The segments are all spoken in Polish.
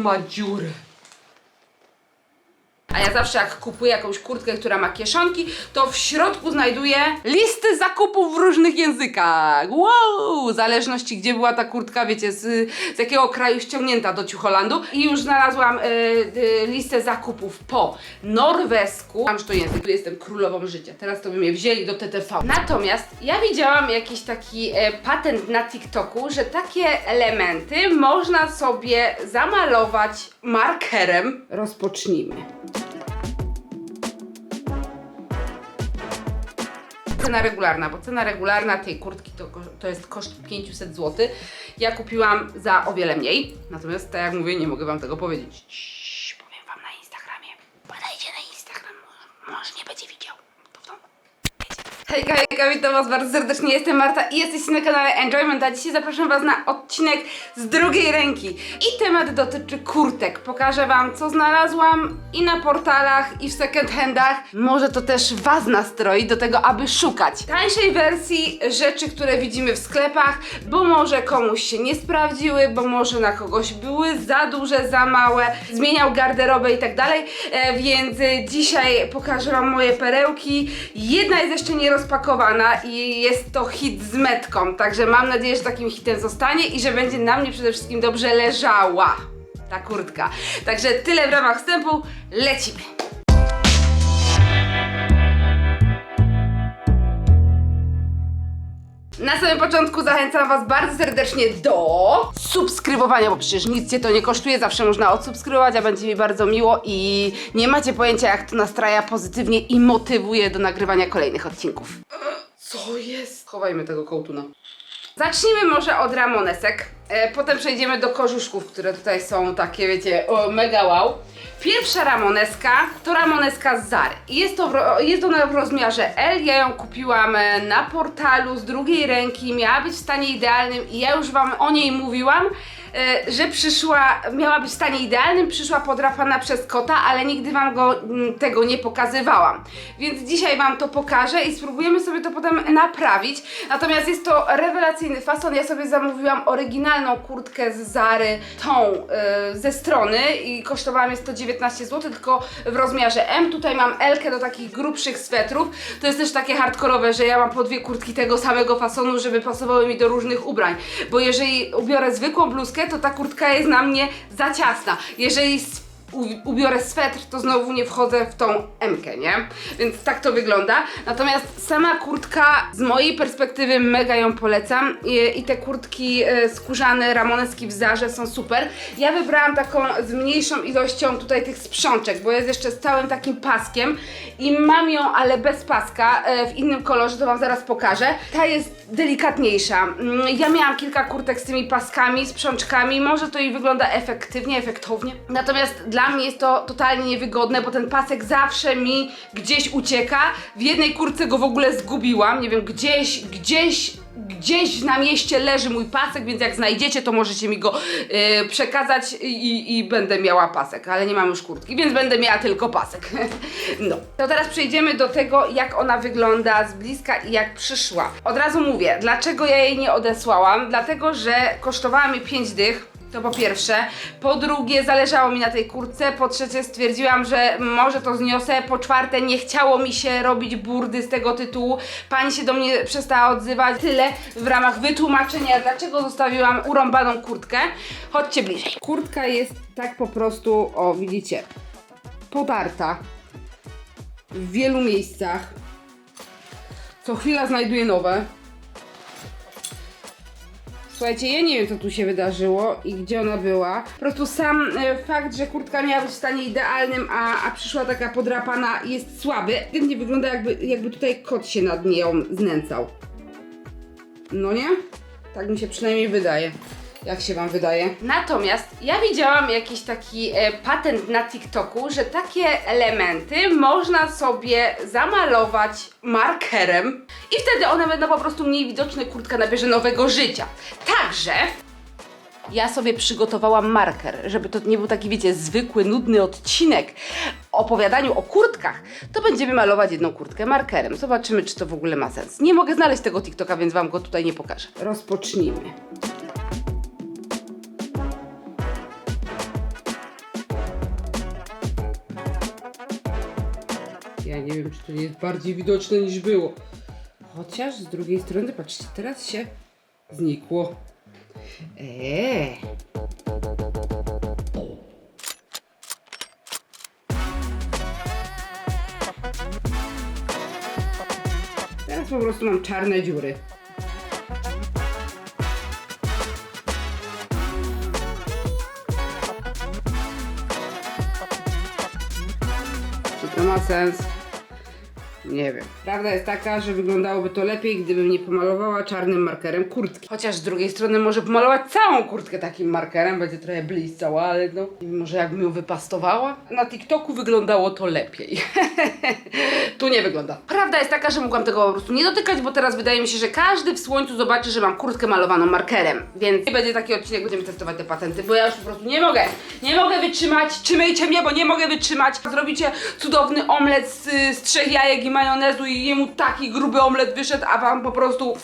ma dziurę. A ja zawsze jak kupuję jakąś kurtkę, która ma kieszonki, to w środku znajduję listy zakupów w różnych językach. Wow! W zależności gdzie była ta kurtka, wiecie, z, z jakiego kraju ściągnięta do Ciucholandu. I już znalazłam e, e, listę zakupów po norwesku. Mam to język, tu jestem królową życia. Teraz to by mnie wzięli do TTV. Natomiast ja widziałam jakiś taki e, patent na TikToku, że takie elementy można sobie zamalować markerem. Rozpocznijmy. Cena regularna, bo cena regularna tej kurtki to, to jest koszt 500 zł. Ja kupiłam za o wiele mniej, natomiast tak jak mówię, nie mogę Wam tego powiedzieć. Ciii, powiem Wam na Instagramie. Podajcie na Instagram, może- może nie będzie widział. To w domu. Hejka, hejka, witam Was bardzo serdecznie, jestem Marta i jesteście na kanale Enjoyment, a dzisiaj zapraszam Was na odcinek z drugiej ręki. I temat dotyczy kurtek. Pokażę Wam, co znalazłam i na portalach, i w second handach. Może to też Was nastroi do tego, aby szukać tańszej wersji rzeczy, które widzimy w sklepach, bo może komuś się nie sprawdziły, bo może na kogoś były za duże, za małe, zmieniał garderobę i tak dalej. E, Więc e, dzisiaj pokażę Wam moje perełki. Jedna jest jeszcze nierozpakowana i jest to hit z metką, także mam nadzieję, że takim hitem zostanie i że będzie na mnie przede wszystkim dobrze leżała ta kurtka. Także tyle w ramach wstępu, lecimy. Na samym początku zachęcam Was bardzo serdecznie do subskrybowania, bo przecież nic Cię to nie kosztuje, zawsze można odsubskrybować, a będzie mi bardzo miło i nie macie pojęcia jak to nastraja pozytywnie i motywuje do nagrywania kolejnych odcinków. Co jest? Chowajmy tego kołtuna. Zacznijmy może od ramonesek, e, potem przejdziemy do korzuszków, które tutaj są takie, wiecie, o, mega wow. Pierwsza ramoneska to ramoneska z Zary. Jest, to jest ona w rozmiarze L, ja ją kupiłam e, na portalu z drugiej ręki, miała być w stanie idealnym i ja już Wam o niej mówiłam, że przyszła, miała być w stanie idealnym, przyszła podrapana przez kota, ale nigdy Wam go, mm, tego nie pokazywałam. Więc dzisiaj Wam to pokażę i spróbujemy sobie to potem naprawić. Natomiast jest to rewelacyjny fason. Ja sobie zamówiłam oryginalną kurtkę z Zary, tą e, ze strony i kosztowała mnie 119 zł, tylko w rozmiarze M. Tutaj mam L do takich grubszych swetrów. To jest też takie hardkorowe, że ja mam po dwie kurtki tego samego fasonu, żeby pasowały mi do różnych ubrań. Bo jeżeli ubiorę zwykłą bluzkę, to ta kurtka jest na mnie za ciasna. Jeżeli ubiorę swetr, to znowu nie wchodzę w tą M-kę, nie? Więc tak to wygląda. Natomiast sama kurtka z mojej perspektywy mega ją polecam i, i te kurtki e, skórzane ramoneski w Zarze są super. Ja wybrałam taką z mniejszą ilością tutaj tych sprzączek, bo jest jeszcze z całym takim paskiem i mam ją, ale bez paska, e, w innym kolorze, to Wam zaraz pokażę. Ta jest delikatniejsza. Mm, Ja miałam kilka kurtek z tymi paskami, sprzączkami, może to i wygląda efektywnie, efektownie. Natomiast dla mnie jest to totalnie niewygodne, bo ten pasek zawsze mi gdzieś ucieka. W jednej kurtce go w ogóle zgubiłam, nie wiem, gdzieś, gdzieś Gdzieś na mieście leży mój pasek, więc jak znajdziecie, to możecie mi go e, przekazać i, i będę miała pasek, ale nie mam już kurtki, więc będę miała tylko pasek. no. To teraz przejdziemy do tego, jak ona wygląda z bliska i jak przyszła. Od razu mówię, dlaczego ja jej nie odesłałam? Dlatego, że kosztowała mi 5 dych. To po pierwsze. Po drugie, zależało mi na tej kurtce. Po trzecie, stwierdziłam, że może to zniosę. Po czwarte, nie chciało mi się robić burdy z tego tytułu. Pani się do mnie przestała odzywać. Tyle w ramach wytłumaczenia, dlaczego zostawiłam urąbaną kurtkę. Chodźcie bliżej. Kurtka jest tak po prostu, o widzicie, podarta w wielu miejscach. Co chwila znajduję nowe. Słuchajcie, ja nie wiem co tu się wydarzyło i gdzie ona była. Po prostu sam e, fakt, że kurtka miała być w stanie idealnym, a, a przyszła taka podrapana jest słaby. Ewidentnie wygląda jakby, jakby tutaj kot się nad nią znęcał. No nie? Tak mi się przynajmniej wydaje. Jak się Wam wydaje? Natomiast ja widziałam jakiś taki e, patent na TikToku, że takie elementy można sobie zamalować markerem i wtedy one będą po prostu mniej widoczne, kurtka nabierze nowego życia. Także ja sobie przygotowałam marker, żeby to nie był taki, wiecie, zwykły, nudny odcinek o opowiadaniu o kurtkach, to będziemy malować jedną kurtkę markerem. Zobaczymy, czy to w ogóle ma sens. Nie mogę znaleźć tego TikToka, więc Wam go tutaj nie pokażę. Rozpocznijmy. Wiem, czy to jest bardziej widoczne niż było. Chociaż z drugiej strony, patrzcie, teraz się znikło. Eee. Teraz po prostu mam czarne dziury. Czy to ma sens? Nie wiem. Prawda jest taka, że wyglądałoby to lepiej, gdybym nie pomalowała czarnym markerem kurtki. Chociaż z drugiej strony może pomalować całą kurtkę takim markerem, będzie trochę blistała, ale no. Może jakbym ją wypastowała? Na TikToku wyglądało to lepiej. tu nie wygląda. Prawda jest taka, że mogłam tego po prostu nie dotykać, bo teraz wydaje mi się, że każdy w słońcu zobaczy, że mam kurtkę malowaną markerem. Więc nie będzie taki odcinek, będziemy testować te patenty, bo ja już po prostu nie mogę. Nie mogę wytrzymać. Trzymajcie mnie, bo nie mogę wytrzymać. Zrobicie cudowny omlet z, z trzech jajek i majonezu i jemu taki gruby omlet wyszedł, a wam po prostu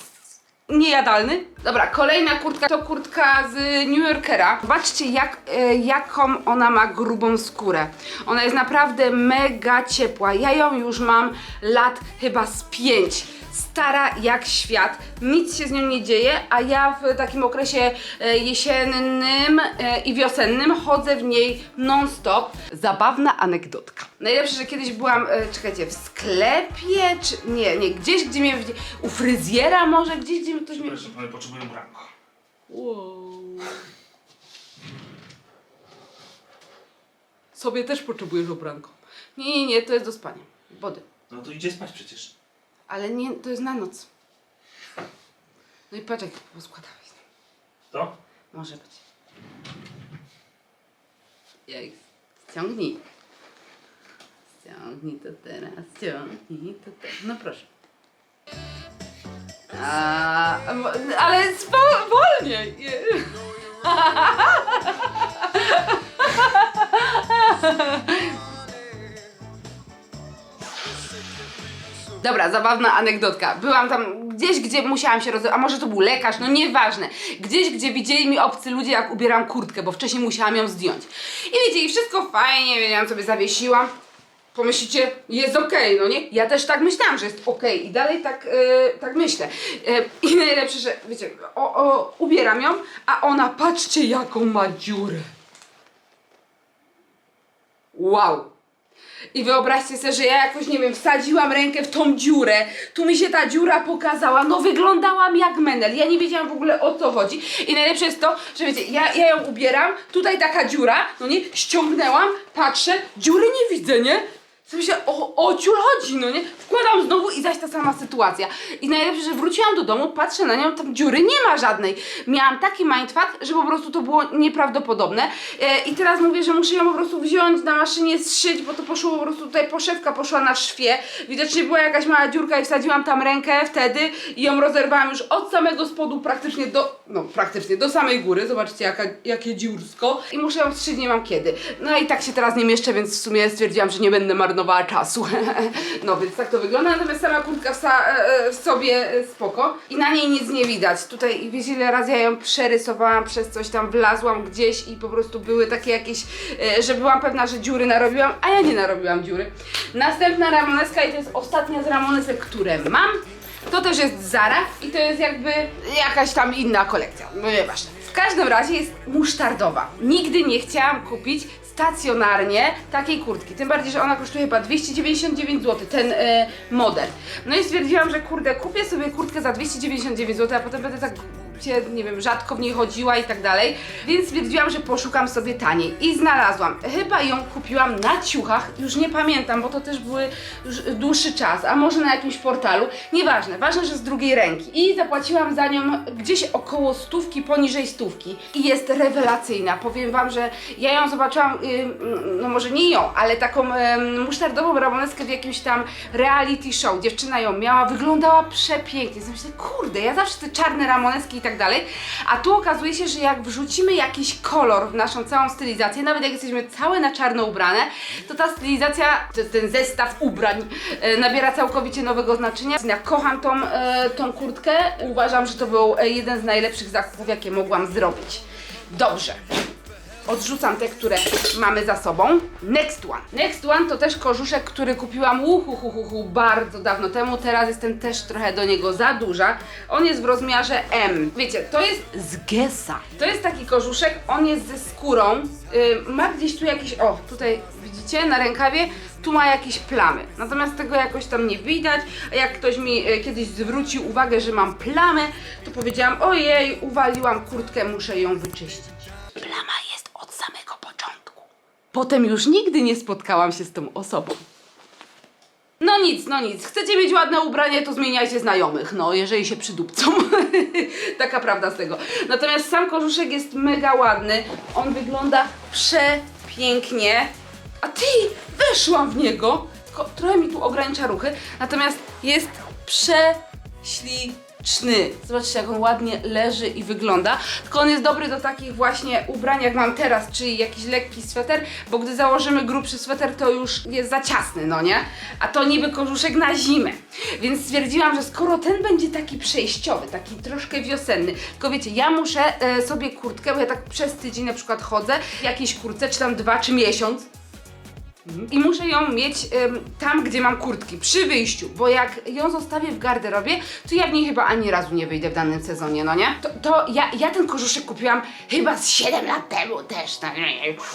niejadalny. Dobra, kolejna kurtka to kurtka z New Yorkera. Zobaczcie jak, e, jaką ona ma grubą skórę. Ona jest naprawdę mega ciepła. Ja ją już mam lat chyba z pięć. Stara jak świat, nic się z nią nie dzieje, a ja w takim okresie e, jesiennym e, i wiosennym chodzę w niej non-stop. Zabawna anegdotka. Najlepsze, że kiedyś byłam, czekajcie, w sklepie, czy nie, nie, gdzieś, gdzie mnie, u fryzjera może, gdzieś, gdzie ktoś mnie... Potrzebuję branko. Wow. Sobie też potrzebujesz obranko. Nie, nie, nie, to jest do spania. Wody. No to idzie spać przecież. Ale nie, to jest na noc. No i patrz jak poskładałeś. To? Może być. Jak ściągnij. Ściągnij to teraz, ściągnij to teraz. No proszę. Ale spo- wolniej. Dobra, zabawna anegdotka. Byłam tam gdzieś, gdzie musiałam się roz... A może to był lekarz, no nieważne. Gdzieś, gdzie widzieli mi obcy ludzie, jak ubieram kurtkę, bo wcześniej musiałam ją zdjąć. I wiecie, i wszystko fajnie, wiedziałam, sobie zawiesiłam. Pomyślicie, jest okej, no nie? Ja też tak myślałam, że jest okej i dalej tak, e, tak myślę. E, I najlepsze, że wiecie, o, o, ubieram ją, a ona, patrzcie jaką ma dziurę. Wow. I wyobraźcie sobie, że ja jakoś, nie wiem, wsadziłam rękę w tą dziurę, tu mi się ta dziura pokazała, no wyglądałam jak menel, ja nie wiedziałam w ogóle o co chodzi. I najlepsze jest to, że wiecie, ja, ja ją ubieram, tutaj taka dziura, no nie, ściągnęłam, patrzę, dziury nie widzę, nie? Co myślę, o, o ciul chodzi, no nie? Wkładam znowu i zaś ta sama sytuacja. I najlepsze, że wróciłam do domu, patrzę na nią, tam dziury nie ma żadnej. Miałam taki mindfuck, że po prostu to było nieprawdopodobne. E, I teraz mówię, że muszę ją po prostu wziąć na maszynie, zszyć, bo to poszło po prostu tutaj poszewka poszła na szwie. Widocznie była jakaś mała dziurka i wsadziłam tam rękę wtedy i ją rozerwałam już od samego spodu praktycznie do, no praktycznie do samej góry. Zobaczcie jaka, jakie dziursko. I muszę ją zszyć, nie mam kiedy. No i tak się teraz nie mieszczę, więc w sumie stwierdziłam, że nie będę marnowała czasu. no więc tak to wygląda, natomiast sama kurtka w, sa, e, e, w sobie e, spoko. I na niej nic nie widać. Tutaj wiecie ile razy ja ją przerysowałam, przez coś tam wlazłam gdzieś i po prostu były takie jakieś, że byłam pewna, że dziury narobiłam, a ja nie narobiłam dziury. Następna ramoneska i to jest ostatnia z ramonesek, które mam. To też jest Zara i to jest jakby jakaś tam inna kolekcja. No nieważne. W każdym razie jest musztardowa. Nigdy nie chciałam kupić stacjonarnie takiej kurtki. Tym bardziej, że ona kosztuje chyba 299 zł, ten e, model. No i stwierdziłam, że kurde, kupię sobie kurtkę za 299 zł, a potem będę tak nie wiem, rzadko w niej chodziła i tak dalej. Więc stwierdziłam, że poszukam sobie taniej. I znalazłam. Chyba ją kupiłam na ciuchach, już nie pamiętam, bo to też były już dłuższy czas, a może na jakimś portalu. Nieważne, ważne, że z drugiej ręki. I zapłaciłam za nią gdzieś około stówki, poniżej stówki. I jest rewelacyjna. Powiem wam, że ja ją zobaczyłam, ym, no może nie ją, ale taką ym, musztardową ramoneskę w jakimś tam reality show. Dziewczyna ją miała, wyglądała przepięknie. Myślę, kurde, ja zawsze te czarne ramoneski tak dalej. A tu okazuje się, że jak wrzucimy jakiś kolor w naszą całą stylizację, nawet jak jesteśmy całe na czarno ubrane, to ta stylizacja, ten zestaw ubrań e, nabiera całkowicie nowego znaczenia. Ja kocham tą, e, tą kurtkę. Uważam, że to był e, jeden z najlepszych zakupów, jakie mogłam zrobić. Dobrze. Odrzucam te, które mamy za sobą. Next one. Next one to też kożuszek, który kupiłam uhuhuhuhu bardzo dawno temu. Teraz jestem też trochę do niego za duża. On jest w rozmiarze M. Wiecie, to jest z Gesa. To jest taki kożuszek, on jest ze skórą. Yy, ma gdzieś tu jakieś, o tutaj widzicie na rękawie, tu ma jakieś plamy. Natomiast tego jakoś tam nie widać. Jak ktoś mi e, kiedyś zwrócił uwagę, że mam plamy, to powiedziałam, ojej, uwaliłam kurtkę, muszę ją wyczyścić. Plama jest od samego początku. Potem już nigdy nie spotkałam się z tą osobą. No nic, no nic. Chcecie mieć ładne ubranie, to zmieniajcie znajomych, no, jeżeli się przydupcą. Taka prawda z tego. Natomiast sam kożuszek jest mega ładny. On wygląda przepięknie. A ty, weszłam w niego. Tylko trochę mi tu ogranicza ruchy. Natomiast jest prześliczny. Zobaczcie, jak on ładnie leży i wygląda. Tylko on jest dobry do takich właśnie ubrań, jak mam teraz, czyli jakiś lekki sweter, bo gdy założymy grubszy sweter, to już jest za ciasny, no nie? A to niby kożuszek na zimę. Więc stwierdziłam, że skoro ten będzie taki przejściowy, taki troszkę wiosenny, tylko wiecie, ja muszę e, sobie kurtkę, bo ja tak przez tydzień na przykład chodzę, jakiejś kurtce, czy tam dwa, czy miesiąc, i muszę ją mieć em, tam, gdzie mam kurtki, przy wyjściu, bo jak ją zostawię w garderobie, to ja w niej chyba ani razu nie wyjdę w danym sezonie, no nie? To, to ja, ja ten kożuszek kupiłam chyba z 7 lat temu też,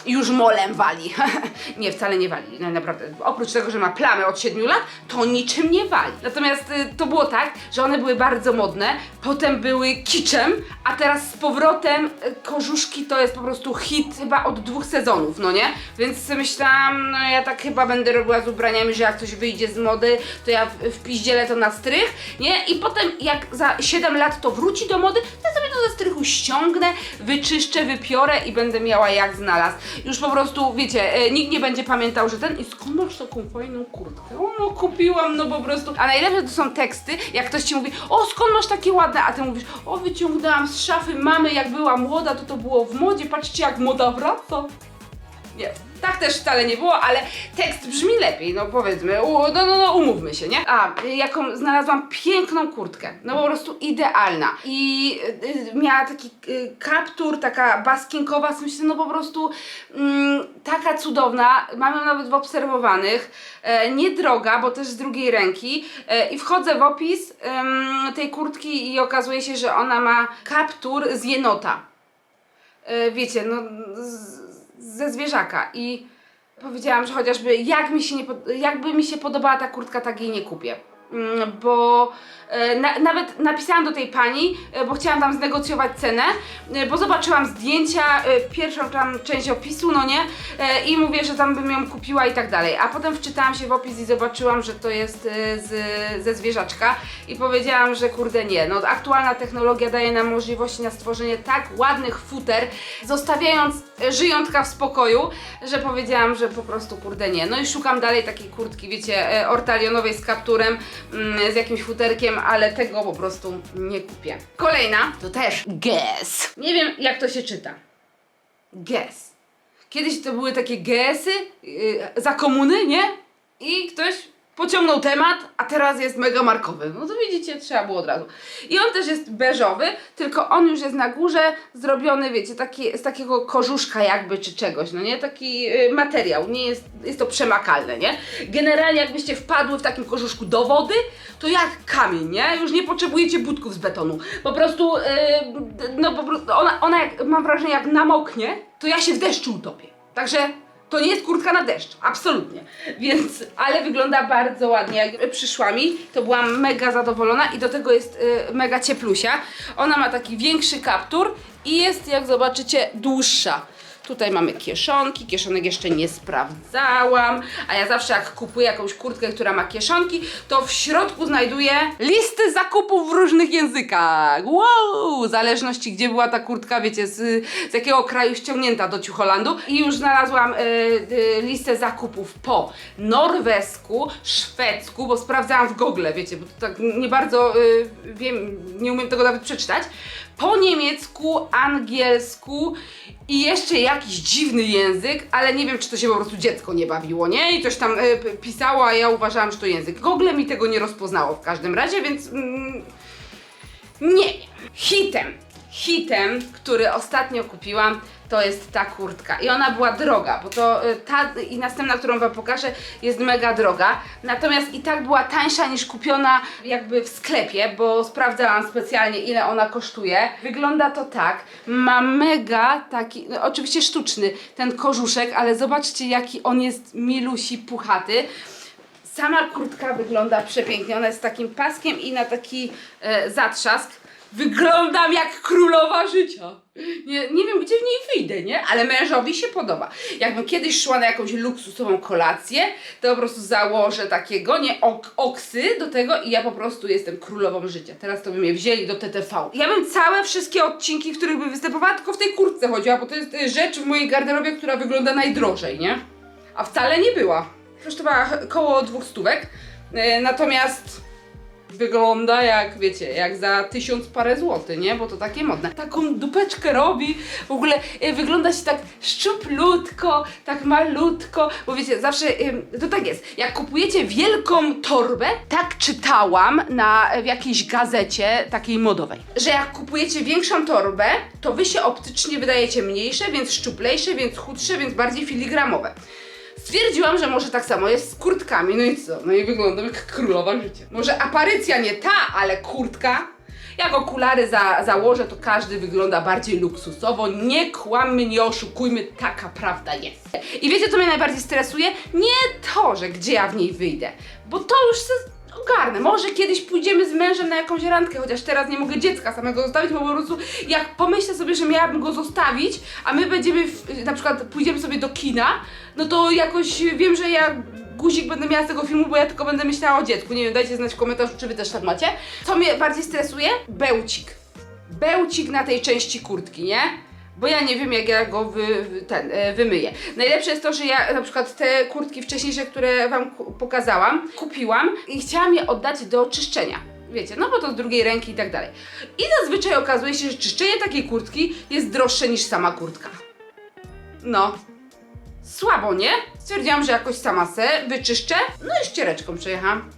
i już molem wali. nie, wcale nie wali, no, naprawdę. Oprócz tego, że ma plamę od 7 lat, to niczym nie wali. Natomiast y, to było tak, że one były bardzo modne, potem były kiczem, a teraz z powrotem y, kożuszki to jest po prostu hit chyba od dwóch sezonów, no nie? Więc myślałam, no ja tak chyba będę robiła z ubraniami, że jak coś wyjdzie z mody, to ja w, w piździelę to na strych, nie? I potem jak za 7 lat to wróci do mody, to ja sobie to ze strychu ściągnę, wyczyszczę, wypiorę i będę miała jak znalazł. Już po prostu, wiecie, e, nikt nie będzie pamiętał, że ten i skąd masz taką fajną kurtkę? O, no kupiłam, no po prostu. A najlepsze to są teksty, jak ktoś ci mówi, o skąd masz takie ładne, a ty mówisz, o wyciągnęłam z szafy mamy, jak była młoda, to to było w modzie, patrzcie jak moda wraca. Nie, tak też wcale nie było, ale tekst brzmi lepiej, no powiedzmy, u, no, no, no umówmy się, nie? A, y, jaką znalazłam piękną kurtkę, no po prostu idealna i y, y, miała taki y, kaptur, taka baskinkowa, sensie, no po prostu mm, taka cudowna, mam ją nawet w obserwowanych, e, niedroga, bo też z drugiej ręki e, i wchodzę w opis em, tej kurtki i okazuje się, że ona ma kaptur z jenota e, wiecie, no z, ze zwierzaka i powiedziałam, że chociażby jak mi się nie, jakby mi się podobała ta kurtka, tak jej nie kupię. Mm, Bo e, na, nawet napisałam do tej pani, e, bo chciałam tam znegocjować cenę, e, bo zobaczyłam zdjęcia, pierwszą tam część opisu, no nie, i mówię, że tam bym ją kupiła i tak dalej. A potem wczytałam się w opis i zobaczyłam, że to jest z, ze zwierzaczka i powiedziałam, że kurde nie, no aktualna technologia daje nam możliwości na stworzenie tak ładnych futer, zostawiając żyjątka w spokoju, że powiedziałam, że po prostu kurde nie. No i szukam dalej takiej kurtki, wiecie, ortalionowej z kapturem, z jakimś futerkiem, ale tego po prostu nie kupię. Kolejna to też Guess. Nie wiem jak to się czyta. Guess. Kiedyś to były takie GS-y yy, za komuny, nie? I ktoś pociągnął temat, a teraz jest mega markowy. No to widzicie, trzeba było od razu. I on też jest beżowy, tylko on już jest na górze zrobiony, wiecie, taki, z takiego kożuszka jakby czy czegoś, no nie? Taki y, materiał, nie jest, jest to przemakalne, nie? Generalnie jakbyście wpadły w takim kożuszku do wody, to jak kamień, nie? Już nie potrzebujecie budków z betonu. Po prostu, y, no po prostu, ona, ona jak, mam wrażenie, jak namoknie, to ja się w deszczu utopię. Także to nie jest kurtka na deszcz, absolutnie. Więc, ale wygląda bardzo ładnie. Jak przyszła mi, to byłam mega zadowolona i do tego jest y, mega cieplusia. Ona ma taki większy kaptur i jest, jak zobaczycie, dłuższa. Tutaj mamy kieszonki, kieszonek jeszcze nie sprawdzałam, a ja zawsze jak kupuję jakąś kurtkę, która ma kieszonki, to w środku znajduję listy zakupów w różnych językach. Wow! W zależności gdzie była ta kurtka, wiecie, z, z jakiego kraju ściągnięta do Ciucholandu. I już znalazłam y, y, listę zakupów po norwesku, szwedzku, bo sprawdzałam w Google, wiecie, bo to tak nie bardzo y, wiem, nie umiem tego nawet przeczytać. Po niemiecku, angielsku i jeszcze jakiś dziwny język, ale nie wiem, czy to się po prostu dziecko nie bawiło, nie? I coś tam y, pisało, a ja uważałam, że to język. Google mi tego nie rozpoznało w każdym razie, więc mm, nie. Hitem. Hitem, który ostatnio kupiłam, to jest ta kurtka. I ona była droga, bo to y, ta i następna, którą Wam pokażę, jest mega droga. Natomiast i tak była tańsza niż kupiona jakby w sklepie, bo sprawdzałam specjalnie, ile ona kosztuje. Wygląda to tak. Ma mega taki, no, oczywiście sztuczny ten kożuszek, ale zobaczcie, jaki on jest milusi, puchaty. Sama kurtka wygląda przepięknie. Ona jest takim paskiem i na taki e, zatrzask. Wyglądam jak królowa życia. Nie, nie wiem, gdzie w niej wyjdę, nie? Ale mężowi się podoba. Jakbym kiedyś szła na jakąś luksusową kolację, to po prostu założę takiego, nie, ok, oksy do tego i ja po prostu jestem królową życia. Teraz to by mnie wzięli do TTV. Ja bym całe wszystkie odcinki, w których by występowała, tylko w tej kurtce chodziła, bo to jest e, rzecz w mojej garderobie, która wygląda najdrożej, nie? A wcale nie była. Kosztowała koło dwóch stówek. E, Natomiast wygląda jak, wiecie, jak za tysiąc parę złotych, nie? Bo to takie modne. Taką dupeczkę robi, w ogóle e, wygląda się tak szczuplutko, tak malutko, bo wiecie, zawsze e, to tak jest. Jak kupujecie wielką torbę, tak czytałam na, w jakiejś gazecie takiej modowej, że jak kupujecie większą torbę, to wy się optycznie wydajecie mniejsze, więc szczuplejsze, więc chudsze, więc bardziej filigramowe. Stwierdziłam, że może tak samo jest z kurtkami. No i co? No i wyglądam jak królowa życia. Może aparycja nie ta, ale kurtka. Jak okulary za, założę, to każdy wygląda bardziej luksusowo. Nie kłammy, nie oszukujmy, taka prawda jest. I wiecie, co mnie najbardziej stresuje? Nie to, że gdzie ja w niej wyjdę, bo to już se ogarnę. Może kiedyś pójdziemy z mężem na jakąś randkę, chociaż teraz nie mogę dziecka samego zostawić, bo po prostu jak pomyślę sobie, że miałabym go zostawić, a my będziemy, w, na przykład pójdziemy sobie do kina, no to jakoś wiem, że ja guzik będę miała z tego filmu, bo ja tylko będę myślała o dziecku. Nie wiem, dajcie znać w komentarzu, czy wy też tak macie. Co mnie bardziej stresuje? Bełcik. Bełcik na tej części kurtki, nie? Bo ja nie wiem, jak ja go wy, ten, e, wymyję. Najlepsze jest to, że ja na przykład te kurtki wcześniejsze, które Wam pokazałam, kupiłam i chciałam je oddać do czyszczenia. Wiecie, no bo to z drugiej ręki i tak dalej. I zazwyczaj okazuje się, że czyszczenie takiej kurtki jest droższe niż sama kurtka. No. Słabo, nie? Stwierdziłam, że jakoś sama se wyczyszczę, no i ściereczką przejechałam.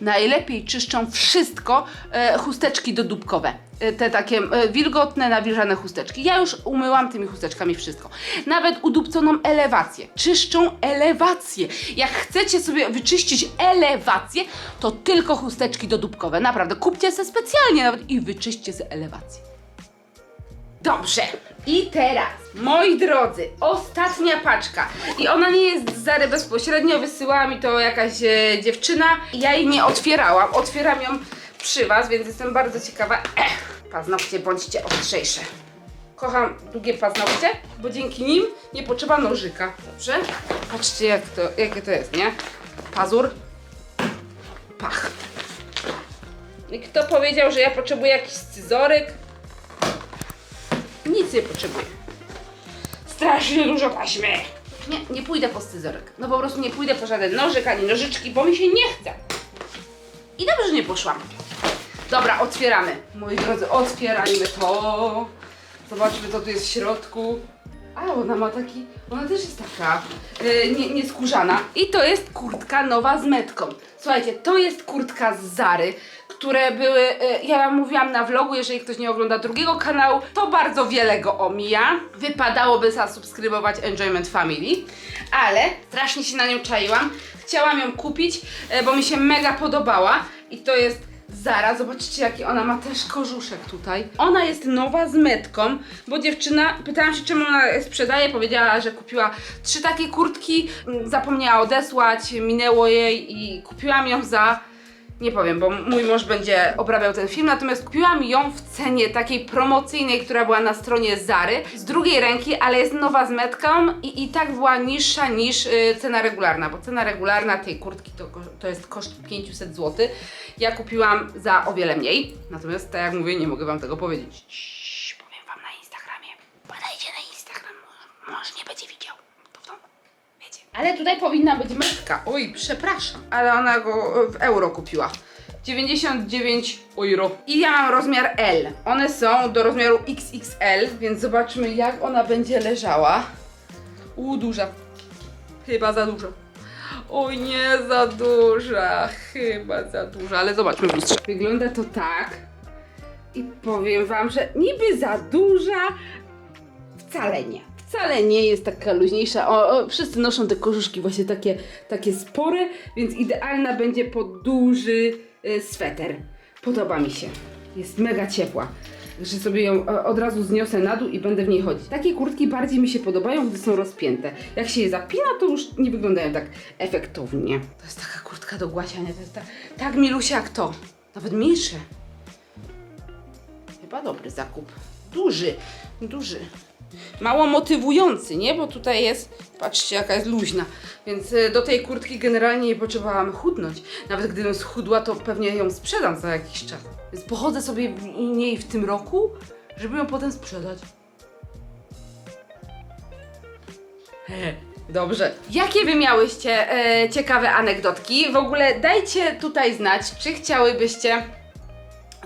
Najlepiej czyszczą wszystko e, chusteczki dodóbkowe. E, te takie e, wilgotne, nawilżane chusteczki. Ja już umyłam tymi chusteczkami wszystko. Nawet udupconą elewację. Czyszczą elewację. Jak chcecie sobie wyczyścić elewację, to tylko chusteczki dodóbkowe. Naprawdę, kupcie se specjalnie nawet i wyczyśćcie se elewację. Dobrze. I teraz, moi drodzy, ostatnia paczka. I ona nie jest z Zary bezpośrednio, wysyłała mi to jakaś e, dziewczyna. Ja jej nie otwierałam. Otwieram ją przy Was, więc jestem bardzo ciekawa. Ech, paznokcie bądźcie ostrzejsze. Kocham długie paznokcie, bo dzięki nim nie potrzeba nożyka. Dobrze? Patrzcie, jak to, jakie to jest, nie? Pazur. Pach. I kto powiedział, że ja potrzebuję jakiś scyzoryk? Nic nie potrzebuję. Strasznie dużo taśmy. Nie, nie pójdę po scyzoryk. No po prostu nie pójdę po żaden nożyk ani nożyczki, bo mi się nie chce. I dobrze, że nie poszłam. Dobra, otwieramy. Moi drodzy, otwierajmy to. Zobaczmy, co tu jest w środku. A, ona ma taki, ona też jest taka yy, nie, nieskórzana. I to jest kurtka nowa z metką. Słuchajcie, to jest kurtka z Zary, które były, yy, ja wam mówiłam na vlogu, jeżeli ktoś nie ogląda drugiego kanału, to bardzo wiele go omija. Wypadałoby zasubskrybować Enjoyment Family, ale strasznie się na nią czaiłam. Chciałam ją kupić, yy, bo mi się mega podobała i to jest Zara, zobaczcie jaki ona ma też kożuszek tutaj. Ona jest nowa z metką, bo dziewczyna, pytałam się czemu ona je sprzedaje, powiedziała, że kupiła trzy takie kurtki, mm, zapomniała odesłać, minęło jej i kupiłam ją za nie powiem, bo mój mąż będzie obrabiał ten film, natomiast kupiłam ją w cenie takiej promocyjnej, która była na stronie Zary, z drugiej ręki, ale jest nowa z metką i i tak była niższa niż y, cena regularna, bo cena regularna tej kurtki to, to jest koszt 500 zł. Ja kupiłam za o wiele mniej, natomiast tak jak mówię, nie mogę Wam tego powiedzieć. Ciii, powiem Wam na Instagramie. Podajcie na Instagram, może- nie będzie. To w domu. Wiecie. Ale tutaj powinna być metka. Oj, przepraszam. Ale ona go e, w euro kupiła. 99 euro. I ja mam rozmiar L. One są do rozmiaru XXL, więc zobaczmy jak ona będzie leżała. U, duża. Chyba za dużo. Oj, nie za duża. Chyba za duża, ale zobaczmy w lustrze. Wygląda to tak. I powiem wam, że niby za duża, wcale nie. Wcale nie jest taka luźniejsza. O, o, wszyscy noszą te kożuszki właśnie takie, takie spore, więc idealna będzie pod duży y, sweter. Podoba mi się. Jest mega ciepła. Że sobie ją e, od razu zniosę na dół i będę w niej chodzić. Takie kurtki bardziej mi się podobają, gdy są rozpięte. Jak się je zapina, to już nie wyglądają tak efektownie. To jest taka kurtka do głasiania, to jest tak, tak milusia jak to. Nawet mniejsze. Chyba dobry zakup. Duży, duży. Mało motywujący, nie? Bo tutaj jest, patrzcie jaka jest luźna. Więc e, do tej kurtki generalnie nie potrzebowałam chudnąć. Nawet gdybym schudła, to pewnie ją sprzedam za jakiś czas. Więc pochodzę sobie w niej w tym roku, żeby ją potem sprzedać. Dobrze. Jakie wy miałyście e, ciekawe anegdotki? W ogóle dajcie tutaj znać, czy chciałybyście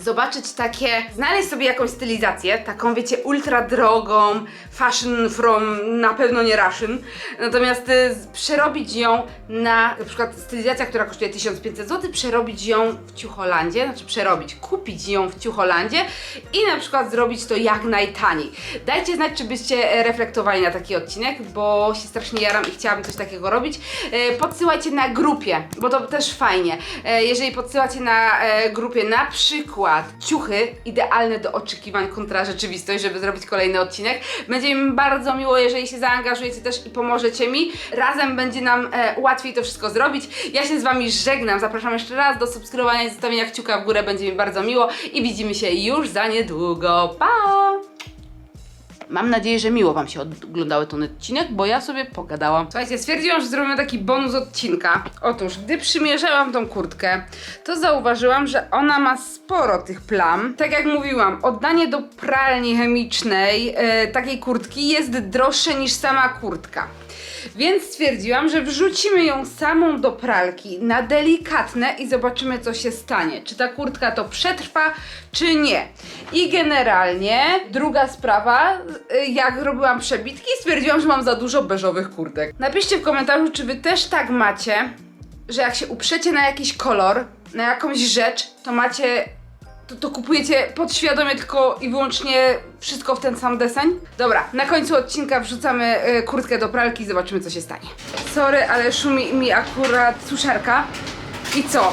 zobaczyć takie, znaleźć sobie jakąś stylizację, taką wiecie, ultra drogą, fashion from na pewno nie Russian, natomiast y, przerobić ją na, na przykład stylizacja, która kosztuje 1500 zł, przerobić ją w Ciucholandzie, znaczy przerobić, kupić ją w Ciucholandzie i na przykład zrobić to jak najtaniej. Dajcie znać, czy byście reflektowali na taki odcinek, bo się strasznie jaram i chciałabym coś takiego robić. E, Podsyłajcie na grupie, bo to też fajnie. E, Jeżeli podsyłacie na e, grupie na przykład ciuchy idealne do oczekiwań kontra rzeczywistość, żeby zrobić kolejny odcinek, będzie mi bardzo miło, jeżeli się zaangażujecie też i pomożecie mi. Razem będzie nam e, łatwiej to wszystko zrobić. Ja się z Wami żegnam, zapraszam jeszcze raz do subskrybowania i zostawienia kciuka w górę, będzie mi bardzo miło i widzimy się już za niedługo. Pa! Mam nadzieję, że miło Wam się oglądały ten odcinek, bo ja sobie pogadałam. Słuchajcie, stwierdziłam, że zrobimy taki bonus odcinka. Otóż, gdy przymierzałam tą kurtkę, to zauważyłam, że ona ma sporo tych plam. Tak jak mówiłam, oddanie do pralni chemicznej e, takiej kurtki jest droższe niż sama kurtka. Więc stwierdziłam, że wrzucimy ją samą do pralki na delikatne i zobaczymy, co się stanie. Czy ta kurtka to przetrwa, czy nie. I generalnie druga sprawa, y, jak robiłam przebitki, stwierdziłam, że mam za dużo beżowych kurtek. Napiszcie w komentarzu, czy wy też tak macie, że jak się uprzecie na jakiś kolor, na jakąś rzecz, to macie to, to kupujecie podświadomie tylko i wyłącznie wszystko w ten sam deseń? Dobra, na końcu odcinka wrzucamy y, kurtkę do pralki i zobaczymy co się stanie. Sorry, ale szumi mi akurat suszarka. I co?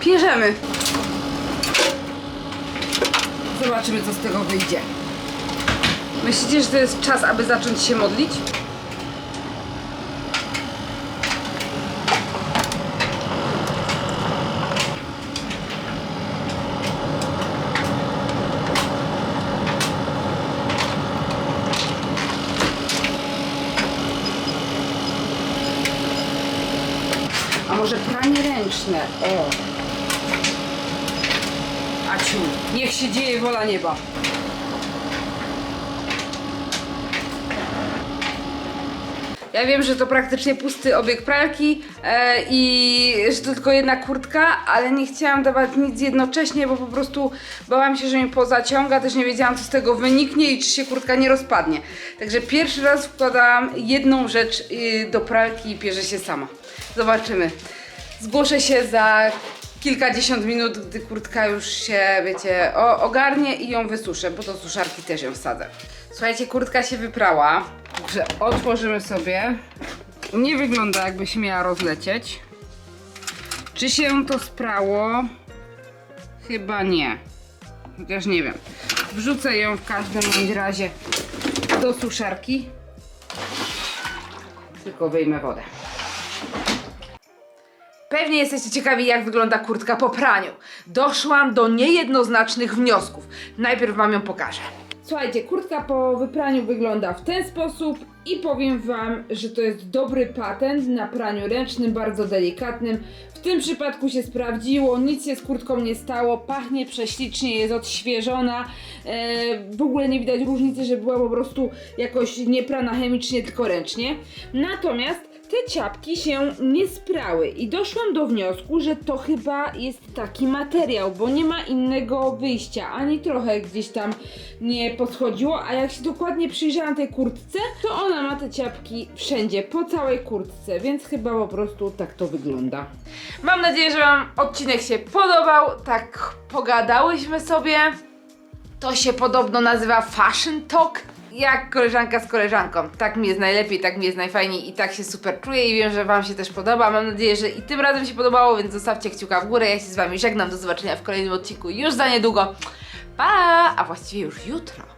Pierzemy. Zobaczymy co z tego wyjdzie. Myślicie, że to jest czas, aby zacząć się modlić? A może pranie ręczne? O! Aciu, niech się dzieje wola nieba. Ja wiem, że to praktycznie pusty obieg pralki e, i że to tylko jedna kurtka, ale nie chciałam dawać nic jednocześnie, bo po prostu bałam się, że mi pozaciąga, też nie wiedziałam, co z tego wyniknie i czy się kurtka nie rozpadnie. Także pierwszy raz wkładałam jedną rzecz y, do pralki i pierze się sama. Zobaczymy. Zgłoszę się za kilkadziesiąt minut, gdy kurtka już się, wiecie, o, ogarnie i ją wysuszę, bo do suszarki też ją wsadzę. Słuchajcie, kurtka się wyprała, także otworzymy sobie. Nie wygląda jakby się miała rozlecieć. Czy się to sprało? Chyba nie. Chociaż nie wiem. Wrzucę ją w każdym razie do suszarki. Tylko wyjmę wodę. Pewnie jesteście ciekawi, jak wygląda kurtka po praniu. Doszłam do niejednoznacznych wniosków. Najpierw wam ją pokażę. Słuchajcie, kurtka po wypraniu wygląda w ten sposób i powiem wam, że to jest dobry patent na praniu ręcznym, bardzo delikatnym. W tym przypadku się sprawdziło, nic się z kurtką nie stało, pachnie prześlicznie, jest odświeżona. E, w ogóle nie widać różnicy, że była po prostu jakoś nie prana chemicznie, tylko ręcznie. Natomiast te ciapki się nie sprały i doszłam do wniosku, że to chyba jest taki materiał, bo nie ma innego wyjścia, ani trochę gdzieś tam nie podchodziło, a jak się dokładnie przyjrzałam tej kurtce, to ona ma te ciapki wszędzie, po całej kurtce, więc chyba po prostu tak to wygląda. Mam nadzieję, że Wam odcinek się podobał. Tak pogadałyśmy sobie. To się podobno nazywa Fashion Talk. Jak koleżanka z koleżanką. Tak mi jest najlepiej, tak mi jest najfajniej i tak się super czuję i wiem, że Wam się też podoba. Mam nadzieję, że i tym razem się podobało, więc zostawcie kciuka w górę. Ja się z Wami żegnam. Do zobaczenia w kolejnym odcinku już za niedługo. Pa! A właściwie już jutro.